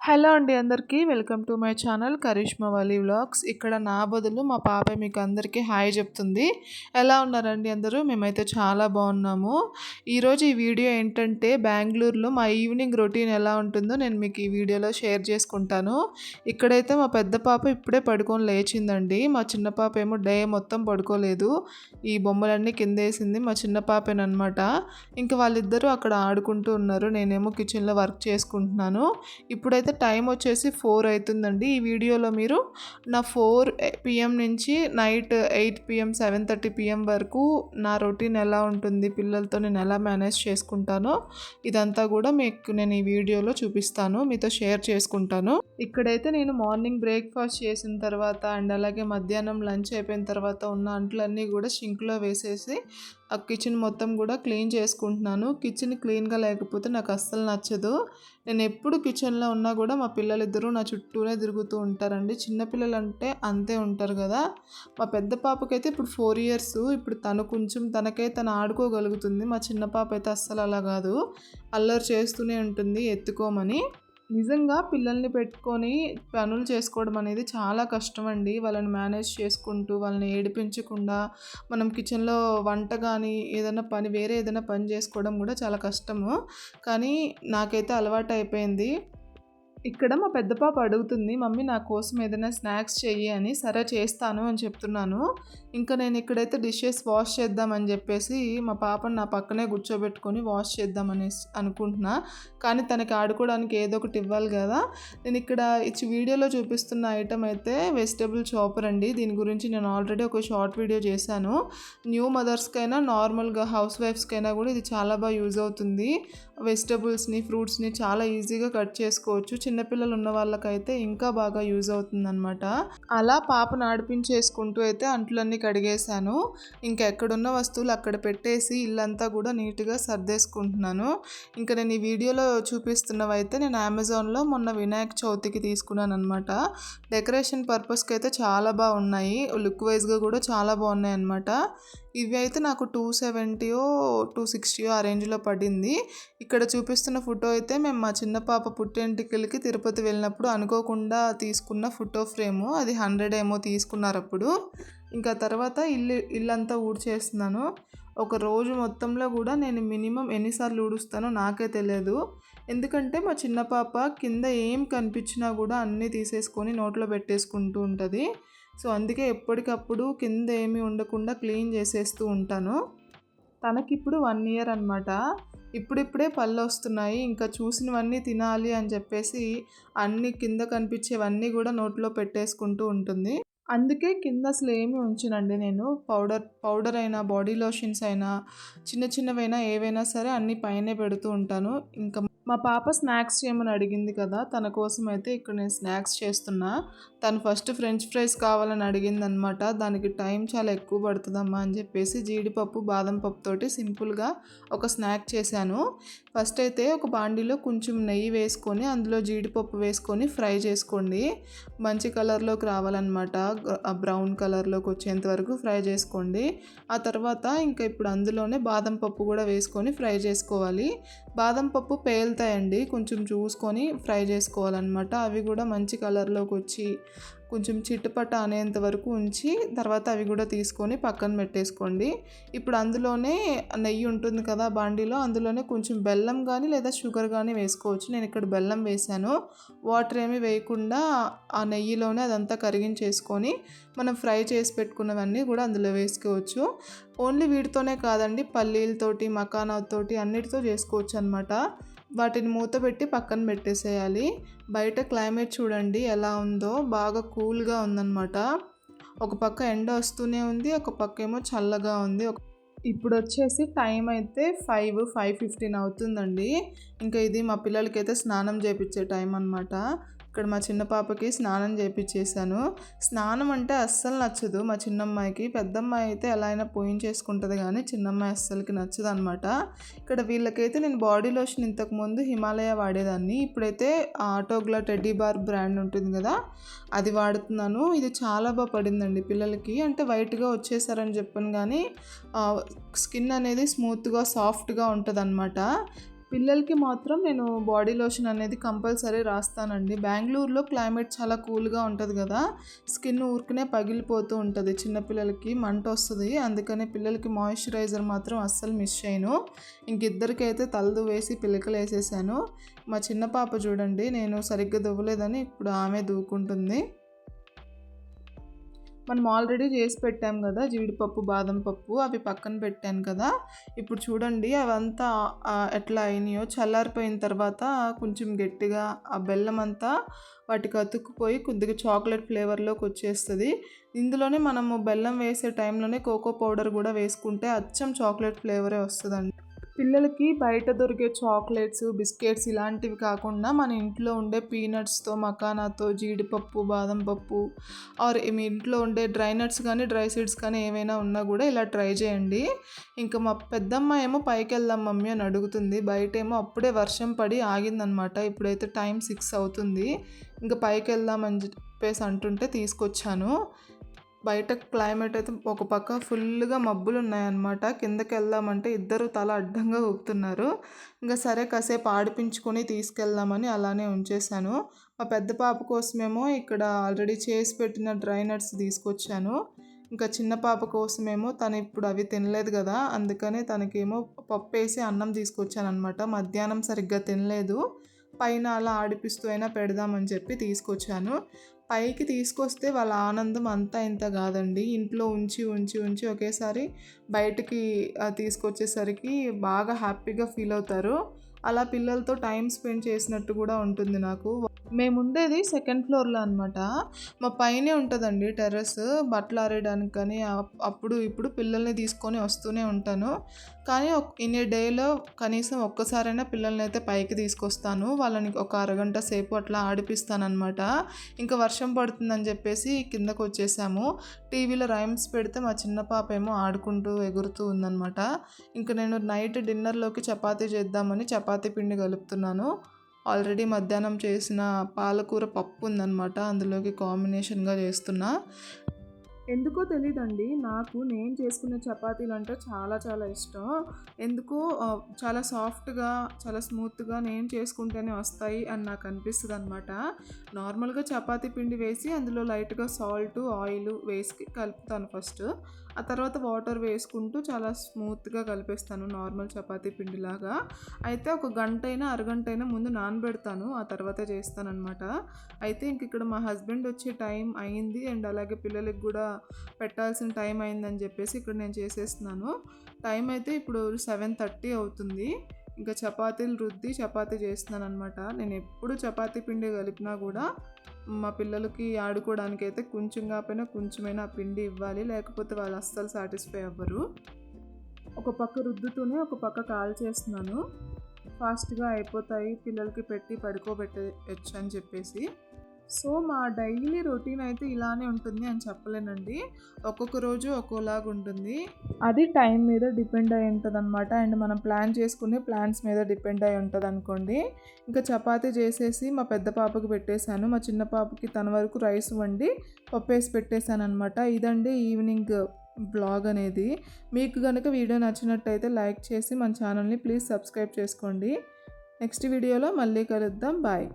Hello అండి అందరికీ welcome to my channel Karishma Wali vlogs. ఇక్కడ నా బదులు మా పాప మీకు అందరికీ హాయ్ చెప్తుంది. ఎలా ఉన్నారండి అందరూ? మేమైతే చాలా బాగున్నాము. ఈరోజు ఈ వీడియో ఏంటంటే బెంగళూరులో మా ఈవినింగ్ రొటీన్ ఎలా ఉంటుందో నేను మీకు ఈ వీడియోలో షేర్ చేసుకుంటాను. ఇక్కడైతే మా పెద్ద పాప ఇప్పుడే పడుకొని లేచిందండి. మా చిన్న పాప ఏమో డే మొత్తం పడుకోలేదు. ఈ బొమ్మలన్నీ కిందేసింది మా చిన్న పాపేనమాట ఇంకా వాళ్ళిద్దరూ అక్కడ ఆడుకుంటూ ఉన్నారు. నేనేమో కిచెన్లో వర్క్ చేసుకుంటున్నాను. ఇప్పుడైతే టైం వచ్చేసి ఫోర్ అవుతుందండి. ఈ వీడియోలో మీరు నా ఫోర్ పిఎం నుంచి night eight PM seven thirty PM వరకు నా రొటీన్ ఎలా ఉంటుంది పిల్లలతో నేను ఎలా మేనేజ్ చేసుకుంటానో ఇదంతా కూడా మీకు నేను ఈ వీడియోలో చూపిస్తాను. మీతో షేర్ చేసుకుంటాను. ఇక్కడైతే నేను మార్నింగ్ బ్రేక్ఫాస్ట్ చేసిన తర్వాత అండ్ అలాగే మధ్యాహ్నం లంచ్ అయిపోయిన తర్వాత ఉన్న అంట్లన్నీ కూడా షింక్లో వేసేసి ఆ కిచెన్ మొత్తం కూడా క్లీన్ చేసుకుంటున్నాను. కిచెన్ క్లీన్గా లేకపోతే నాకు అస్సలు నచ్చదు. నేను ఎప్పుడు కిచెన్లో ఉన్నా కూడా మా పిల్లలిద్దరూ నా చుట్టూనే తిరుగుతూ ఉంటారండి. చిన్నపిల్లలు అంటే అంతే ఉంటారు కదా. మా పెద్ద పాపకైతే ఇప్పుడు ఫోర్ ఇయర్స్ ఇప్పుడు తను కొంచెం తనకే తను ఆడుకోగలుగుతుంది. మా చిన్న పాప అయితే అస్సలు అలా కాదు. అల్లరి చేస్తూనే ఉంటుంది ఎత్తుకోమని. నిజంగా పిల్లల్ని పెట్టుకొని పనులు చేసుకోవడం అనేది చాలా కష్టం అండి వాళ్ళని మేనేజ్ చేసుకుంటూ వాళ్ళని ఏడిపించకుండా మనం కిచెన్లో వంట కానీ ఏదైనా పని వేరే ఏదైనా పని చేసుకోవడం కూడా చాలా కష్టము. కానీ నాకైతే అలవాటు అయిపోయింది ఇక్కడ మా పెద్ద పాప అడుగుతుంది మమ్మీ నా కోసం ఏదైనా స్నాక్స్ చెయ్యి అని. సరే చేస్తాను అని చెప్తున్నాను. ఇంకా నేను ఇక్కడైతే డిషెస్ వాష్ చేద్దామని చెప్పేసి మా పాపను నా పక్కనే కూర్చోబెట్టుకొని వాష్ చేద్దామని అనుకుంటున్నా. కానీ తనకి ఆడుకోవడానికి ఏదో ఒకటి ఇవ్వాలి కదా. నేను ఇక్కడ ఇచ్చి వీడియోలో చూపిస్తున్న ఐటమ్ అయితే వెజిటేబుల్ చాపర్ అండి. దీని గురించి నేను ఆల్రెడీ ఒక షార్ట్ వీడియో చేశాను. న్యూ మదర్స్కైనా నార్మల్గా హౌస్ వైఫ్స్కైనా కూడా ఇది చాలా బాగా యూజ్ అవుతుంది. వెజిటబుల్స్ని ఫ్రూట్స్ని చాలా ఈజీగా కట్ చేసుకోవచ్చు. చిన్నపిల్లలు ఉన్న వాళ్ళకైతే ఇంకా బాగా యూజ్ అవుతుందన్నమాట. అలా పాపను ఆడిపించేసుకుంటూ అయితే అంట్లన్నీ కడిగేశాను. ఇంకా ఎక్కడున్న వస్తువులు అక్కడ పెట్టేసి ఇల్లంతా కూడా నీట్గా సర్దేసుకుంటున్నాను. ఇంకా నేను ఈ వీడియోలో చూపిస్తున్నవైతే నేను అమెజాన్లో మొన్న వినాయక చవితికి తీసుకున్నాను అనమాట డెకరేషన్ పర్పస్కి అయితే చాలా బాగున్నాయి. లుక్ వైజ్గా కూడా చాలా బాగున్నాయి అనమాట ఇవి అయితే నాకు టూ సెవెంటీయో టూ సిక్స్టీయో ఆ రేంజ్లో పడింది. ఇక్కడ చూపిస్తున్న ఫోటో అయితే మేము మా చిన్న పాప పుట్టెంటికలకి తిరుపతి వెళ్ళినప్పుడు అనుకోకుండా తీసుకున్న ఫోటో ఫ్రేము. అది హండ్రెడ్ ఏమో తీసుకున్నారు అప్పుడు. ఇంకా తర్వాత ఇల్లు ఇల్లంతా ఊడ్చేస్తున్నాను. ఒక రోజు మొత్తంలో కూడా నేను మినిమం ఎన్నిసార్లు ఊడుస్తానో నాకే తెలియదు. ఎందుకంటే మా చిన్న పాప కింద ఏం కనిపించినా కూడా అన్నీ తీసేసుకొని నోట్లో పెట్టేసుకుంటూ ఉంటుంది. సో అందుకే ఎప్పటికప్పుడు కింద ఏమీ ఉండకుండా క్లీన్ చేసేస్తూ ఉంటాను. తనకిప్పుడు వన్ ఇయర్ అనమాట ఇప్పుడిప్పుడే పళ్ళు వస్తున్నాయి. ఇంకా చూసినవన్నీ తినాలి అని చెప్పేసి అన్ని కింద కనిపించేవన్నీ కూడా నోట్లో పెట్టేసుకుంటూ ఉంటుంది. అందుకే కింద అసలు ఏమి ఉంచనండి నేను. పౌడర్ పౌడర్ అయినా బాడీ లోషన్స్ అయినా చిన్న చిన్నవైనా ఏవైనా సరే అన్నీ పైనే పెడుతూ ఉంటాను. ఇంకా మా పాప స్నాక్స్ చేయమని అడిగింది కదా తన కోసం అయితే ఇక్కడ నేను స్నాక్స్ చేస్తున్నా. తను ఫస్ట్ ఫ్రెంచ్ ఫ్రైస్ కావాలని అడిగింది అనమాట దానికి టైం చాలా ఎక్కువ పడుతుందమ్మా అని చెప్పేసి జీడిపప్పు బాదం పప్పుతోటి సింపుల్గా ఒక స్నాక్ చేశాను. ఫస్ట్ అయితే ఒక బాండీలో కొంచెం నెయ్యి వేసుకొని అందులో జీడిపప్పు వేసుకొని ఫ్రై చేసుకోండి. మంచి కలర్లోకి రావాలన్నమాట. బ్రౌన్ కలర్లోకి వచ్చేంత వరకు ఫ్రై చేసుకోండి. ఆ తర్వాత ఇంకా ఇప్పుడు అందులోనే బాదం పప్పు కూడా వేసుకొని ఫ్రై చేసుకోవాలి. బాదం పప్పు పేలుతాయండి. కొంచెం చూసుకొని ఫ్రై చేసుకోవాలన్నమాట. అవి కూడా మంచి కలర్లోకి వచ్చి కొంచెం చిట్టుపట్ట అనేంత వరకు ఉంచి తర్వాత అవి కూడా తీసుకొని పక్కన పెట్టేసుకోండి. ఇప్పుడు అందులోనే నెయ్యి ఉంటుంది కదా బాండీలో అందులోనే కొంచెం బెల్లం కానీ లేదా షుగర్ కానీ వేసుకోవచ్చు. నేను ఇక్కడ బెల్లం వేసాను వాటర్ ఏమి వేయకుండా ఆ నెయ్యిలోనే అదంతా కరిగించేసుకొని మనం ఫ్రై చేసి పెట్టుకున్నవన్నీ కూడా అందులో వేసుకోవచ్చు. ఓన్లీ వీటితోనే కాదండి పల్లీలతోటి మకానాతోటి అన్నిటితో చేసుకోవచ్చు అనమాట వాటిని మూత పెట్టి పక్కన పెట్టేసేయాలి. బయట క్లైమేట్ చూడండి ఎలా ఉందో. బాగా కూల్గా ఉందన్నమాట. ఒక పక్క ఎండ వస్తూనే ఉంది ఒక పక్క ఏమో చల్లగా ఉంది. ఇప్పుడు వచ్చేసి టైం అయితే ఫైవ్ ఫైవ్ ఫిఫ్టీన్ అవుతుందండి. ఇంకా ఇది మా పిల్లలకైతే స్నానం చేపించే టైం అనమాట ఇక్కడ మా చిన్న పాపకి స్నానం చేయించేసాను స్నానం అంటే అస్సలు నచ్చదు. మా చిన్నమ్మాయికి పెద్దమ్మాయి అయితే ఎలా అయినా పోయించేసుకుంటుంది కానీ చిన్నమ్మాయి అస్సలకి నచ్చదు అనమాట ఇక్కడ వీళ్ళకైతే నేను బాడీ లోషన్ ఇంతకుముందు హిమాలయ వాడేదాన్ని. ఇప్పుడైతే ఆటోగ్లా టెడ్డీ బార్ బ్రాండ్ ఉంటుంది కదా అది వాడుతున్నాను. ఇది చాలా బాగా పడిందండి పిల్లలకి. అంటే వైట్గా వచ్చేసారని చెప్పాను కానీ స్కిన్ అనేది స్మూత్గా సాఫ్ట్గా ఉంటుంది అనమాట పిల్లలకి మాత్రం నేను బాడీ లోషన్ అనేది కంపల్సరీ రాస్తానండి. బెంగళూరులో క్లైమేట్ చాలా కూల్గా ఉంటుంది కదా స్కిన్ ఊరికనే పగిలిపోతూ ఉంటుంది చిన్నపిల్లలకి మంట వస్తుంది. అందుకనే పిల్లలకి మాయిశ్చరైజర్ మాత్రం అస్సలు మిస్ చేయను. ఇంక ఇద్దరికైతే తలదు వేసి పిల్లకలు వేసేసాను. మా చిన్న పాప చూడండి నేను సరిగ్గా దువ్వలేదని ఇప్పుడు ఆమె దూకుంటుంది. మనం ఆల్రెడీ చేసి పెట్టాం కదా జీడిపప్పు బాదం పప్పు అవి పక్కన పెట్టాను కదా. ఇప్పుడు చూడండి అవంతా ఎట్లా అయినాయో చల్లారిపోయిన తర్వాత కొంచెం గట్టిగా ఆ బెల్లం అంతా వాటికి అతుక్కుపోయి కొద్దిగా చాక్లెట్ ఫ్లేవర్లోకి వచ్చేస్తుంది. ఇందులోనే మనము బెల్లం వేసే టైంలోనే కోకో పౌడర్ కూడా వేసుకుంటే అచ్చం చాక్లెట్ ఫ్లేవరే వస్తుందండి. పిల్లలకి బయట దొరికే చాక్లెట్స్ బిస్కెట్స్ ఇలాంటివి కాకుండా మన ఇంట్లో ఉండే పీనట్స్తో మకానాతో జీడిపప్పు బాదం పప్పు ఆర్ మీ ఇంట్లో ఉండే డ్రై నట్స్ కానీ డ్రై సీడ్స్ కానీ ఏమైనా ఉన్నా కూడా ఇలా ట్రై చేయండి. ఇంకా మా పెద్దమ్మ ఏమో పైకి వెళ్దాం మమ్మీ అని అడుగుతుంది. బయట ఏమో అప్పుడే వర్షం పడి ఆగిందనమాట. ఇప్పుడైతే టైం సిక్స్ అవుతుంది. ఇంకా పైకి వెళ్దామని చెప్పేసి అంటుంటే తీసుకొచ్చాను. బయట క్లైమేట్ అయితే ఒక పక్క ఫుల్గా మబ్బులు ఉన్నాయన్నమాట కిందకి వెళ్దామంటే ఇద్దరు తల అడ్డంగా ఊపుతున్నారు. ఇంకా సరే కాసేపు ఆడిపించుకొని తీసుకెళ్దామని అలానే ఉంచేశాను. మా పెద్ద పాప కోసమేమో ఇక్కడ ఆల్రెడీ చేసి పెట్టిన డ్రై నట్స్ తీసుకొచ్చాను. ఇంకా చిన్న పాప కోసమేమో తను ఇప్పుడు అవి తినలేదు కదా అందుకని తనకేమో పప్పు వేసి అన్నం తీసుకొచ్చాను అనమాట మధ్యాహ్నం సరిగ్గా తినలేదు. పైన అలా ఆడిపిస్తూ అయినా పెడదామని చెప్పి తీసుకొచ్చాను. పైకి తీసుకొస్తే వాళ్ళ ఆనందం అంతా ఇంత కాదండి. ఇంట్లో ఉంచి ఉంచి ఉంచి ఒకేసారి బయటికి తీసుకొచ్చేసరికి బాగా హ్యాపీగా ఫీల్ అవుతారు. అలా పిల్లలతో టైం స్పెండ్ చేసినట్టు కూడా ఉంటుంది నాకు. మేము ఉండేది సెకండ్ ఫ్లోర్లో అనమాట మా పైనే ఉంటుందండి టెర్రస్. బట్టలు ఆరేయడానికి కానీ అప్పుడు ఇప్పుడు పిల్లల్ని తీసుకొని వస్తూనే ఉంటాను. కానీ ఇన్ ఏ డేలో కనీసం ఒక్కసారైనా పిల్లల్ని అయితే పైకి తీసుకొస్తాను. వాళ్ళని ఒక అరగంట సేపు అట్లా ఆడిపిస్తాను అనమాట ఇంకా వర్షం పడుతుందని చెప్పేసి కిందకు వచ్చేసాము. టీవీలో రైమ్స్ పెడితే మా చిన్న పాప ఏమో ఆడుకుంటూ ఎగురుతూ ఉందన్నమాట. ఇంకా నేను నైట్ డిన్నర్లోకి చపాతీ చేద్దామని చపాతీ పిండి కలుపుతున్నాను. ఆల్రెడీ మధ్యాహ్నం చేసిన పాలకూర పప్పు ఉందన్నమాట. అందులోకి కాంబినేషన్గా చేస్తున్నా. ఎందుకో తెలీదండి. నాకు నేను చేసుకునే చపాతీలు అంటే చాలా చాలా ఇష్టం. ఎందుకో చాలా సాఫ్ట్గా చాలా స్మూత్గా నేను చేసుకుంటేనే వస్తాయి అని నాకు అనిపిస్తుంది అనమాట నార్మల్గా చపాతీ పిండి వేసి అందులో లైట్గా సాల్ట్ ఆయిల్ వేసి కలుపుతాను ఫస్ట్ ఆ తర్వాత వాటర్ వేసుకుంటూ చాలా స్మూత్గా కలిపేస్తాను. నార్మల్ చపాతీ పిండిలాగా. అయితే ఒక గంట అయినా అరగంట అయినా ముందు నానబెడతాను. ఆ తర్వాత చేస్తానమాట అయితే ఇంక ఇక్కడ మా హస్బెండ్ వచ్చే టైం అయింది. అండ్ అలాగే పిల్లలకి కూడా పెట్టాల్సిన టైం అయిందని చెప్పేసి ఇక్కడ నేను చేసేస్తున్నాను. టైం అయితే ఇప్పుడు సెవెన్ థర్టీ అవుతుంది. ఇంకా చపాతీలు రుద్ది చపాతీ చేస్తున్నాను అనమాట నేను ఎప్పుడు చపాతీ పిండి కలిపినా కూడా మా పిల్లలకి ఆడుకోవడానికి అయితే కొంచెం కాకపోయినా కొంచెమైనా పిండి ఇవ్వాలి. లేకపోతే వాళ్ళు అస్సలు సాటిస్ఫై అవ్వరు. ఒక పక్క రుద్దుతూనే ఒక పక్క కాల్ చేస్తున్నాను ఫాస్ట్గా అయిపోతాయి. పిల్లలకి పెట్టి పడుకోబెట్టవచ్చు అని చెప్పేసి. సో మా డైలీ రొటీన్ అయితే ఇలానే ఉంటుంది అని చెప్పలేనండి. ఒక్కొక్క రోజు ఒక్కోలాగా ఉంటుంది. అది టైం మీద డిపెండ్ అయి ఉంటుంది అనమాట అండ్ మనం ప్లాన్ చేసుకునే ప్లాన్స్ మీద డిపెండ్ అయి ఉంటుంది అనుకోండి ఇంకా చపాతీ చేసేసి మా పెద్ద పాపకి పెట్టేశాను. మా చిన్న పాపకి తన వరకు రైస్ వండి పప్పు వేసి పెట్టేశాను అనమాట ఇదండి ఈవినింగ్ బ్లాగ్ అనేది. మీకు కనుక వీడియో నచ్చినట్టయితే లైక్ చేసి మన ఛానల్ని ప్లీజ్ సబ్స్క్రైబ్ చేసుకోండి. నెక్స్ట్ వీడియోలో మళ్ళీ కలుద్దాం. బాయ్.